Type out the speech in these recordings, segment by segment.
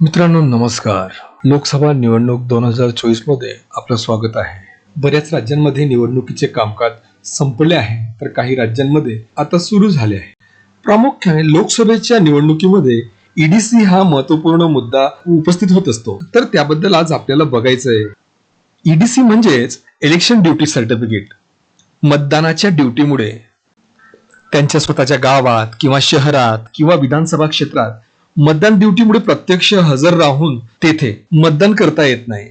मित्रांनो नमस्कार. लोकसभा निवडणूक दोन हजार चोवीसमध्ये आपलं स्वागत आहे. बऱ्याच राज्यांमध्ये निवडणुकीचे कामकाज संपले आहे तर काही राज्यांमध्ये आता सुरू झाले आहे. प्रामुख्याने लोकसभेच्या निवडणुकीमध्ये ईडीसी हा महत्त्वपूर्ण मुद्दा उपस्थित होत असतो. तर त्याबद्दल आज आपल्याला बघायचं आहे. ईडीसी म्हणजेच इलेक्शन ड्युटी सर्टिफिकेट मतदानाच्या ड्युटीमुळे त्यांच्या स्वतःच्या गावात किंवा शहरात किंवा विधानसभा क्षेत्रात मतदान ड्युटीमुळे प्रत्यक्ष हजर राहून तेथे मतदान करता येत नाही.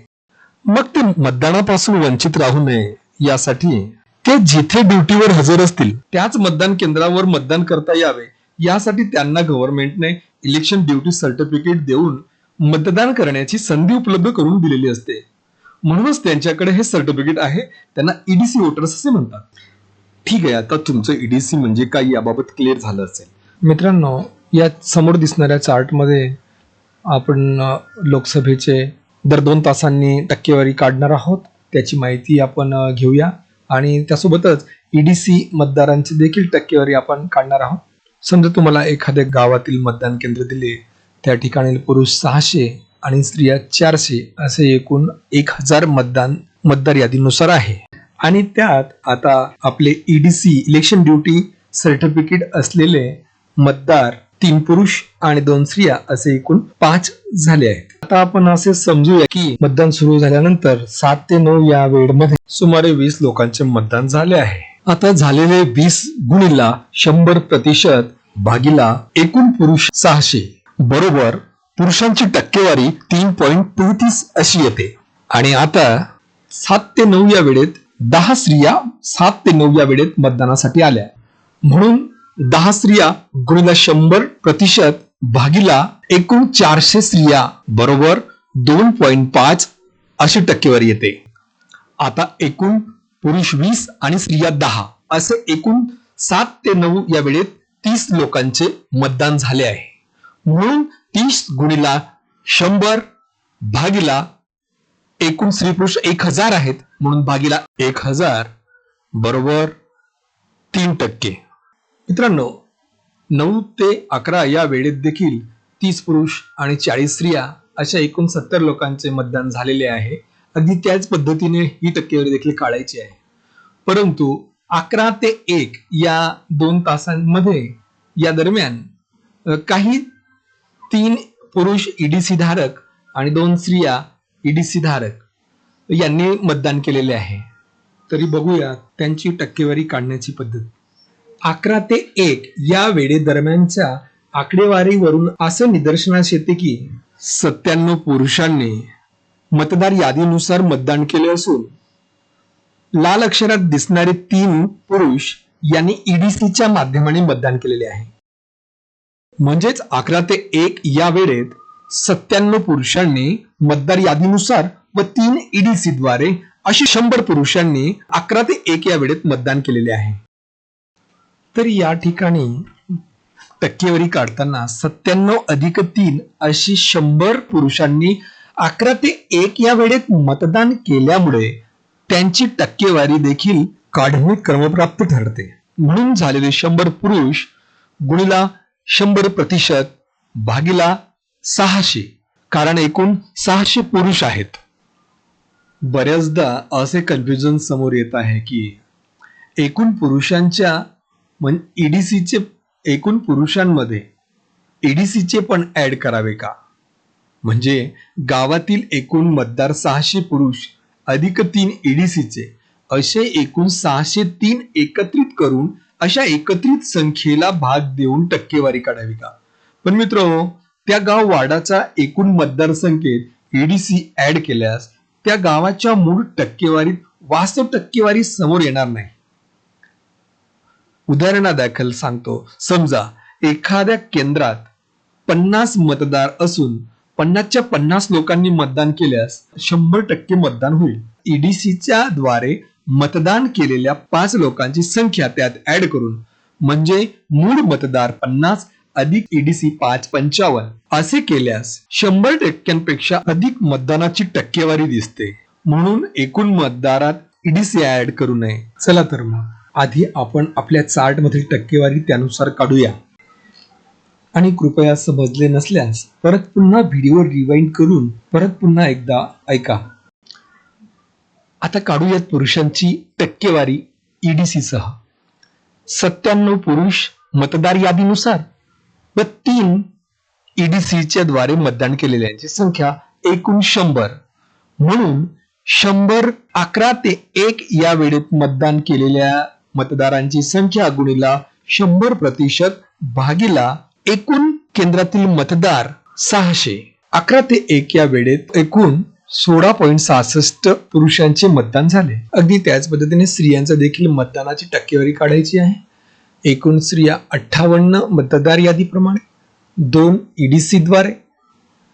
मग ते मतदानापासून वंचित राहू नये यासाठी ते जिथे ड्युटीवर हजर असतील त्याच मतदान केंद्रावर मतदान करता यावे. यासाठी त्यांना गव्हर्नमेंटने इलेक्शन ड्युटी सर्टिफिकेट देऊन मतदान करण्याची संधी उपलब्ध करून दिलेली असते. म्हणूनच त्यांच्याकडे हे सर्टिफिकेट आहे त्यांना ईडीसी वोटर्स असे म्हणतात. ठीक आहे आता तुमचं ईडीसी म्हणजे काय याबाबत क्लिअर झालं असेल. मित्रांनो या समोर दिसणाऱ्या चार्टमध्ये आपण लोकसभेचे दर दोन तासांनी टक्केवारी काढणार आहोत. त्याची माहिती आपण घेऊया. आणि त्यासोबतच ईडीसी मतदारांची देखील टक्केवारी आपण काढणार आहोत. समजा तुम्हाला एखाद्या गावातील मतदान केंद्र दिले त्या ठिकाणी पुरुष सहाशे आणि स्त्रिया चारशे असे एकूण एक हजार मतदान मतदार यादीनुसार आहे. आणि त्यात आता आपले ईडीसी इलेक्शन ड्युटी सर्टिफिकेट असलेले मतदार तीन पुरुष आणि दोन स्त्रिया असे एकूण पाच झाले आहेत. आता आपण असे समजूया की मतदान सुरू झाल्यानंतर सात ते नऊ या वेळमध्ये सुमारे वीस लोकांचे मतदान झाले आहे. आता झालेले वीस गुणीला शंभर प्रतिशत भागीला एकूण पुरुष सहाशे. बरोबर पुरुषांची टक्केवारी तीन पॉइंट तेहतीस अशी येते. आणि आता सात ते नऊ या वेळेत दहा स्त्रिया सात ते नऊ या वेळेत मतदानासाठी आल्या. म्हणून दहा स्त्रिया गुणिला शंभर प्रतिशत भागीला एकूण चारशे स्त्रिया. बरोबर दोन पॉईंट पाच अशी टक्केवारी येते. आता एकूण पुरुष वीस आणि स्त्रिया दहा असे एकूण सात ते नऊ या वेळेत तीस लोकांचे मतदान झाले आहे. म्हणून तीस गुणिला शंभर भागीला एकूण स्त्री पुरुष एक हजार आहेत. म्हणून भागीला एक हजार. बरोबर तीन टक्के. मित्रांनो नऊ ते अकरा या वेळेत देखील तीस पुरुष आणि चाळीस स्त्रिया अशा एकूण सत्तर लोकांचे मतदान झालेले आहे. अगदी त्याच पद्धतीने ही टक्केवारी देखील काढायची आहे. परंतु अकरा ते एक या दोन तासांमध्ये या दरम्यान काही तीन पुरुष ईडीसी धारक आणि दोन स्त्रिया ईडीसी धारक यांनी मतदान केलेले आहे. तरी बघूया त्यांची टक्केवारी काढण्याची पद्धत. अकरा ते एक या वेळे दरम्यानच्या आकडेवारीवरून असं निदर्शनास येते की सत्त्याण्णव पुरुषांनी मतदार यादीनुसार मतदान केले असून लाल अक्षरात दिसणारे तीन पुरुष यांनी ईडीसीच्या माध्यमाने मतदान केलेले आहे. म्हणजेच अकरा ते एक या वेळेत सत्त्याण्णव पुरुषांनी मतदार यादीनुसार व तीन ईडीसी द्वारे अशी शंभर पुरुषांनी अकरा ते एक या वेळेत मतदान केलेले आहे. तर या ठिकाणी टक्केवारी काढताना सत्त्याण्णव अधिक तीन अशी शंभर पुरुषांनी अकरा ते एक या वेळेत मतदान केल्यामुळे त्यांची टक्केवारी देखील काढणे क्रमप्राप्त ठरते. म्हणून झालेले शंभर पुरुष गुणिला शंभर प्रतिशत भागीला सहाशे कारण एकूण सहाशे पुरुष आहेत. बऱ्याचदा असे कन्फ्युजन समोर येत आहे की एकूण पुरुषांच्या म्हणजे ईडीसीचे एकूण पुरुषांमध्ये ईडीसीचे पण ऍड करावे का? म्हणजे गावातील एकूण मतदार सहाशे पुरुष अधिक तीन ईडीसीचे असे एकूण सहाशे तीन एकत्रित करून अशा एकत्रित संख्येला भाग देऊन टक्केवारी काढावी का? पण मित्र त्या गाव वाडाचा एकूण मतदारसंख्येत ईडीसी ऍड केल्यास त्या गावाच्या मूळ टक्केवारीत वास्तव टक्केवारी समोर येणार नाही. उदाहरणादाखल सांगतो. समजा एखाद्या केंद्रात पन्नास मतदार असून पन्नासच्या पन्नास लोकांनी मतदान केल्यास शंभर टक्के मतदान होईल. ईडीसीच्या द्वारे मतदान केलेल्या पाच लोकांची संख्या त्यात ऍड करून म्हणजे मूळ मतदार पन्नास अधिक ईडीसी पाच पंचावन्न. असे केल्यास शंभर टक्क्यांपेक्षा अधिक मतदानाची टक्केवारी दिसते. म्हणून एकूण मतदारात ईडीसी ऍड करू नये. चला तर मग. आधी आपण आपल्या चार्ट मधील टक्केवारी त्यानुसार काढूया. आणि कृपया समजले नसल्यास परत पुन्हा व्हिडिओ रिवाइंड करून परत पुन्हा एकदा ऐका. आता काढूयात पुरुषांची टक्केवारी ईडीसी सह. सत्त्याण्णव पुरुष मतदार यादीनुसार व तीन ईडीसीच्या द्वारे मतदान केलेल्यांची संख्या एकूण शंभर. म्हणून शंभर अकरा ते एक या वेळेत मतदान केलेल्या मतदारांची संख्या गुणिला शंभर प्रतिशत भागीला एकूण केंद्रातील मतदार सहाशे. अकरा ते एक या वेळेत एकूण सोळा पॉईंट सहासष्ट पुरुषांचे मतदान झाले. अगदी त्याच पद्धतीने स्त्रियांचं देखील मतदानाची टक्केवारी काढायची आहे. एकूण स्त्रिया अठ्ठावन्न मतदार यादीप्रमाणे दोन ईडीसीद्वारे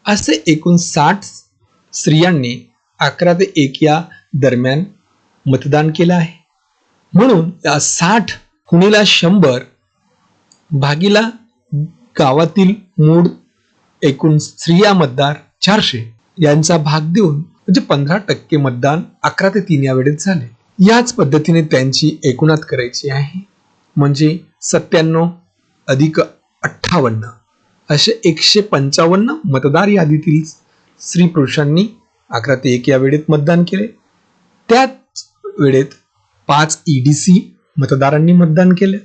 असे एकूण साठ स्त्रियांनी अकरा ते एक या दरम्यान मतदान केलं आहे. म्हणून या साठ खुणीला शंभर भागीला गावातील मूळ एकूण स्त्रिया मतदार चारशे यांचा भाग देऊन म्हणजे पंधरा टक्के मतदान अकरा ते तीन या वेळेत झाले. याच पद्धतीने त्यांची एकूणात करायची आहे. म्हणजे सत्त्याण्णव अधिक अठ्ठावन्न असे एकशे पंचावन्न मतदार यादीतील स्त्री पुरुषांनी अकरा ते एक या वेळेत मतदान केले. त्याच वेळेत पाच ईडीसी मतदारांनी मतदान केले.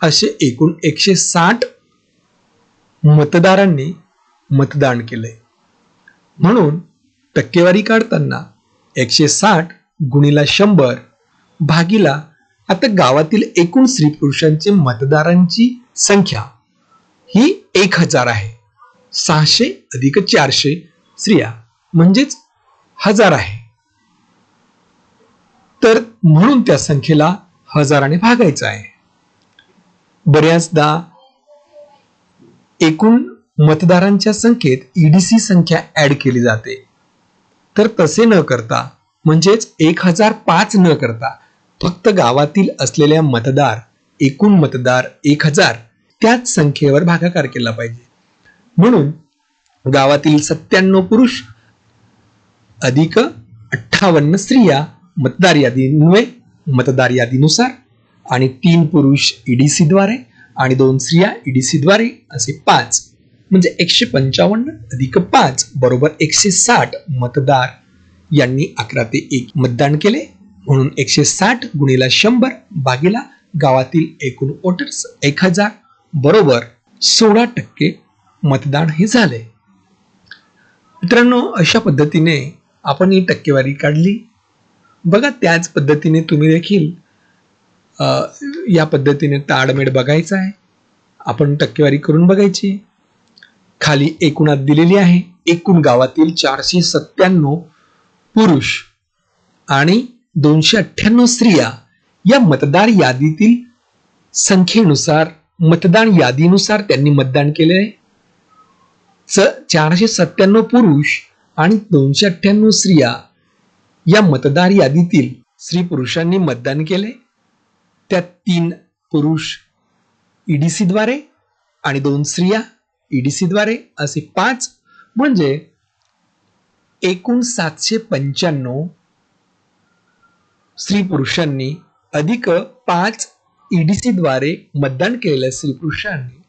असे एकूण एकशे साठ मतदारांनी मतदान केले म्हणून टक्केवारी काढताना एकशे साठ गुणिला शंभर भागीला आता गावातील एकूण स्त्री पुरुषांची मतदारांची संख्या ही एक हजार आहे. सहाशे अधिक चारशे स्त्रिया म्हणजेच हजार आहे. तर म्हणून त्या संख्येला हजाराने भागायचं आहे. बऱ्याचदा एकूण मतदारांच्या संख्येत ईडीसी संख्या ऍड केली जाते. तर तसे न करता म्हणजेच एक हजार पाच न करता फक्त गावातील असलेल्या मतदार एकूण मतदार एक हजार त्याच संख्येवर भागाकार केला पाहिजे. म्हणून गावातील सत्त्याण्णव पुरुष अधिक अठ्ठावन्न स्त्रिया मतदार यादीन्वये मतदार यादीनुसार आणि तीन पुरुष ईडीसी द्वारे आणि दोन स्त्रिया ईडीसीद्वारे असे पाच म्हणजे एकशे पंचावन्न अधिक पाच बरोबर एकशे साठ मतदार यांनी अकरा ते एक मतदान केले. म्हणून एकशे साठ गुणिला शंभर बागेला गावातील एकूण वोटर्स एक हजार बरोबर सोळा टक्के मतदान हे झाले. मित्रांनो अशा पद्धतीने आपण ही टक्केवारी काढली. बघा त्याच पद्धतीने तुम्ही देखील या पद्धतीने ताडमेड बघायचा आहे. आपण टक्केवारी करून बघायची. खाली एकूणात दिलेली आहे. एकूण गावातील चारशे सत्त्याण्णव पुरुष आणि दोनशे अठ्ठ्याण्णव स्त्रिया या मतदार यादीतील संख्येनुसार मतदान यादीनुसार त्यांनी मतदान केले आहे. चारशे सत्त्याण्णव पुरुष आणि दोनशे अठ्ठ्याण्णव स्त्रिया या मतदार यादीतील स्त्री पुरुषांनी मतदान केले. त्यात तीन पुरुष ईडीसीद्वारे आणि दोन स्त्रिया ईडीसी द्वारे. असे पाच म्हणजे एकूण सातशे पंच्याण्णव स्त्री पुरुषांनी अधिक पाच ईडीसी द्वारे मतदान केलेल्या स्त्री पुरुषांनी.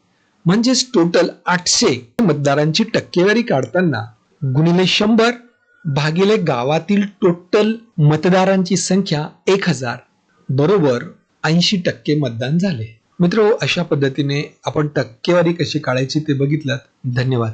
म्हणजेच टोटल आठशे मतदारांची टक्केवारी काढताना गुणिले शंभर भागिले गावातील टोटल मतदारांची संख्या एक हजार. बरोबर ऐंशी टक्के मतदान झाले. मित्र अशा पद्धतीने आपण टक्केवारी कशी काढायची ते बघितलं धन्यवाद.